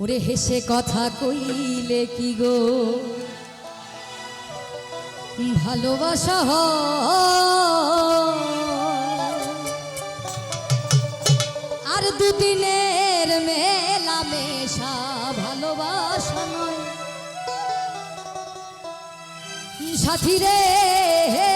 ওরে হেসে কথা কইলে কি গো ভালোবাসা? আর দুদিনের মেলা মেশা ভালোবাসা নয় সাথী রে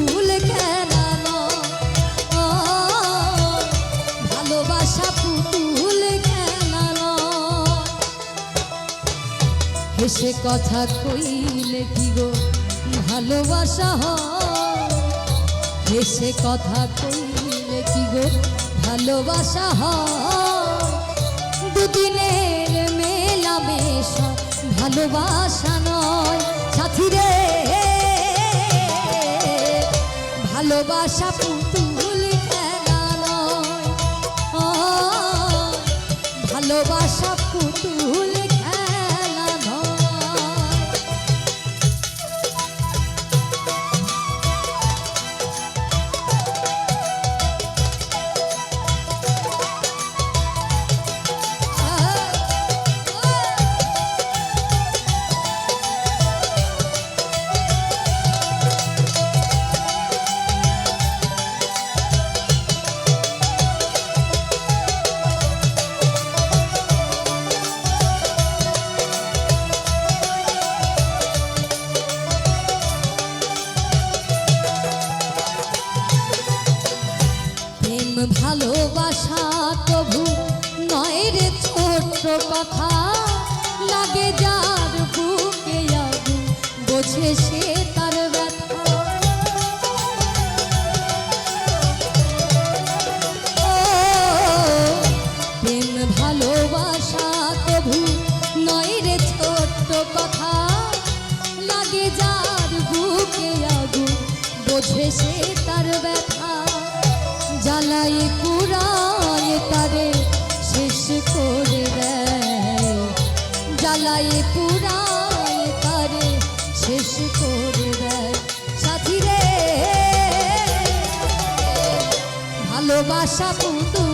হেসে কথা কইলে কি গো? ভালোবাসা হেসে কথা কইলে কি গো? ভালোবাসা হয়। দুদিনের মেলা মেশা ভালোবাসা নয়। সাথী রে ভালোবাসা পুতুল খেলা নয়। ভালোবাসা পুতুল ভালোবাসা প্রভু, নয় রে ছোট্ট কথা। লাগে যার বুকে আগুন, বোঝে সে তার ব্যথা। প্রেম ভালোবাসা প্রভু, নয় রে ছোট্ট কথা। লাগে যার বুকে আগুন, বোঝে সে তার ব্যথা। জ্বালাই জ্বালাই পুরায় তারে শেষ করে দেয় সাথী রে ভালোবাসা পুতুল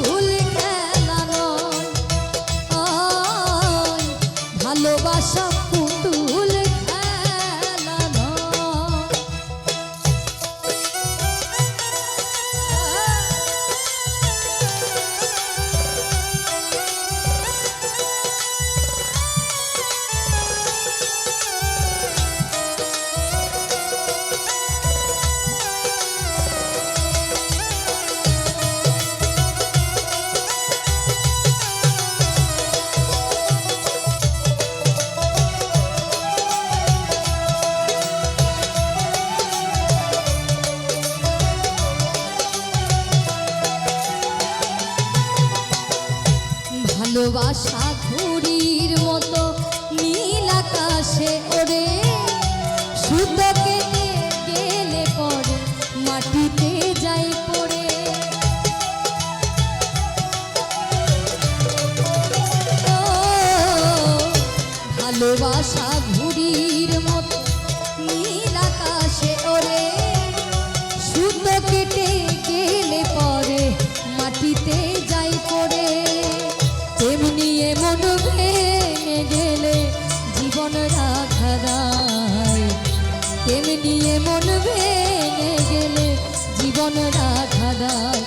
ভালোবাসা ঘুড়ির মতো। নীল আকাশে ওরে, সুতো কেটে গেলে পরে মাটিতে যাই পড়ে। তেমনি এমন ভেঙে গেলে জীবন রাখা তেমনি এমন ভেঙে গেলে জীবন রাখা দায়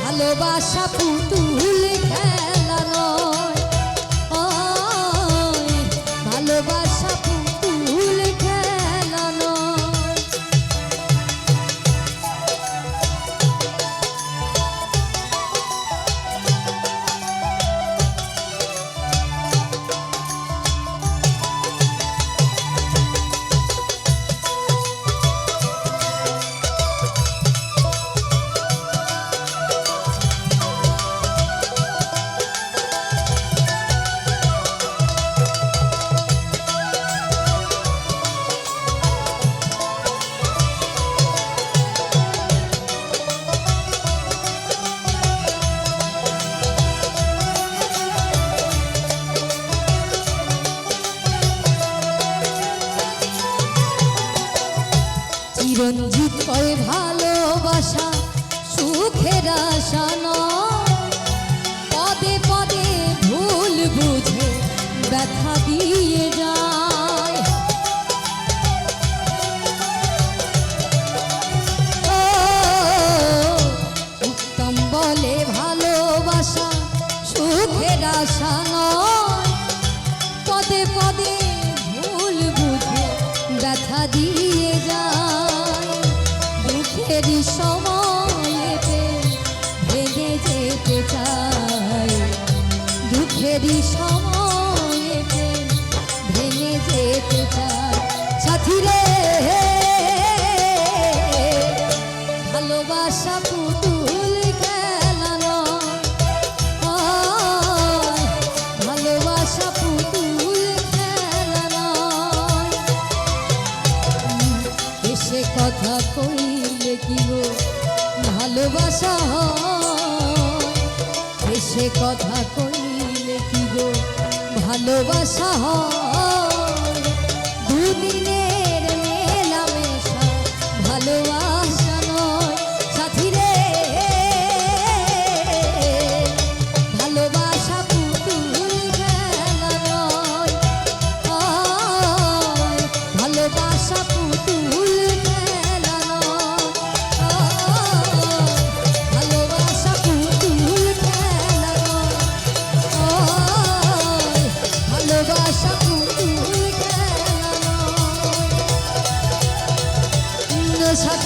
ভালোবাসা পুতুল ভালোবাসা সুখের আশা পদে পদে ভুল বুঝে ব্যথা দিয়ে দুঃখের সময়তে ভেঙে যেতে চায় দুঃখের সময়তে ভেঙে যেতে চায় সাথী রে, ভালোবাসা পুতুল খেলা ভালোবাসা পুতুল খেলা এসে কথা কইলে কি গো? ভালোবাসা এসে কথা কইলে কি গো? ভালোবাসা হয়।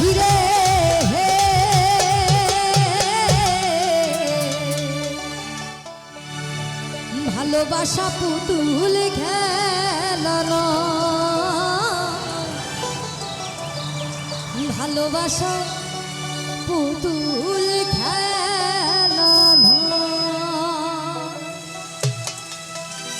নয় সাথী রে ভালোবাসা পুতুল খেলানো ভালোবাসা পুতুল খেলা